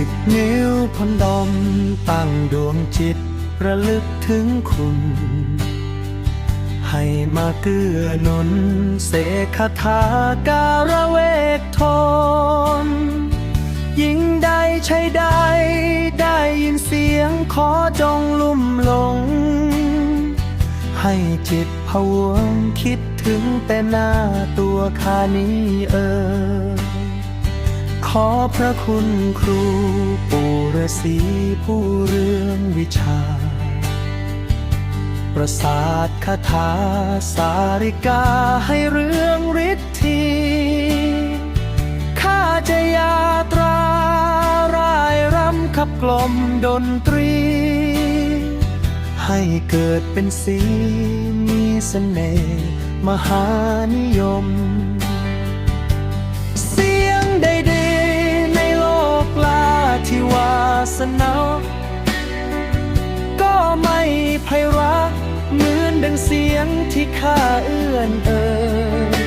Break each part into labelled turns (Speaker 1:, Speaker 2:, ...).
Speaker 1: ิบนิ้วพนดมตั้งดวงจิตระลึกถึงคุณ ให้มาเกื้อหนุนเสกคาถาการะเวกทนยิ่งใดใช่ใดได้ยินเสียงขอจงลุ่มหลง ให้จิตพวงคิดถึงแต่หน้าตัวข้านี้เออ ขอพระคุณครูปู่ฤาษีผู้เรื่องวิชา ประสาทคาถาสาริกาให้เรื่องฤทธีข้าจะยาตรารายรำขับกลมดนตรี ให้เกิดเป็นสีมีเสน่ห์มหานิยม ไม่ไพเราะเหมือนดังเสียงที่ข้าเอื้อนเอ่ย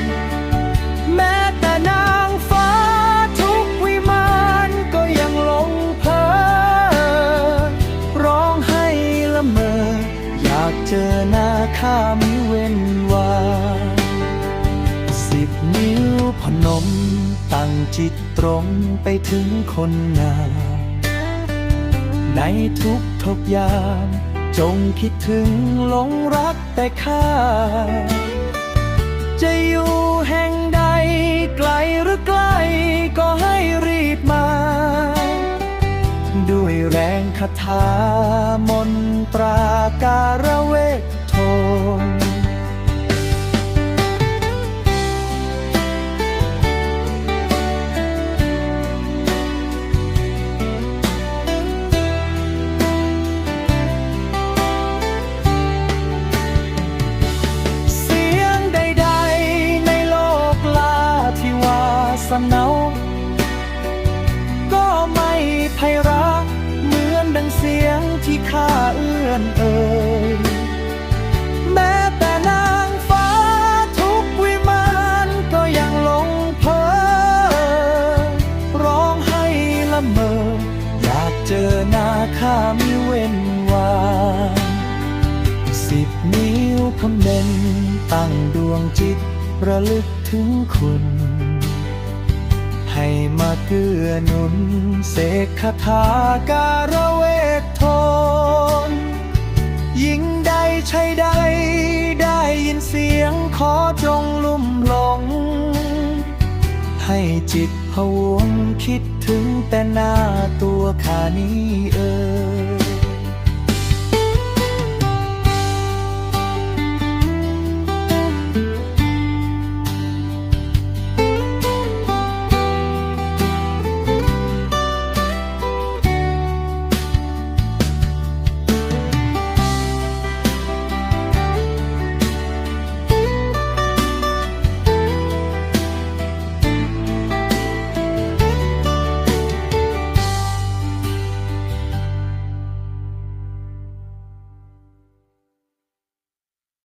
Speaker 1: แม้แต่นางฟ้าทุกวิมานก็ยังหลงเพลอร้องให้ละเมอ อยากเจอหน้าข้ามิเว้นวาสิบนิ้วพนมตั้งจิตตรงไปถึงคนงามในทุกทกยาม จงคิดถึงหลงรักแต่ข้า จะอยู่แห่งใดไกลหรือใกล้ ก็ให้รีบมา ด้วยแรงคาถามนตรา ก็ไม่ไพเราะเหมือนดังเสียงที่ข้าเอื้อนเอ่ยแม้แต่นางฟ้าทุกวิมานก็ยังหลงเพลอร้องให้ละเมอ อยากเจอหน้าข้ามิเว้นวางสิบนิ้วคำเด่นตั้งดวงจิตระลึกถึงคุณ ให้มาเกื้อหนุน เสกคาถาการเวทโทนยิ่งใดใช่ใด ได้ยินเสียงขอจงลุ่มหลง ให้จิตพะวงคิดถึงแต่หน้าตัวขานี้เอ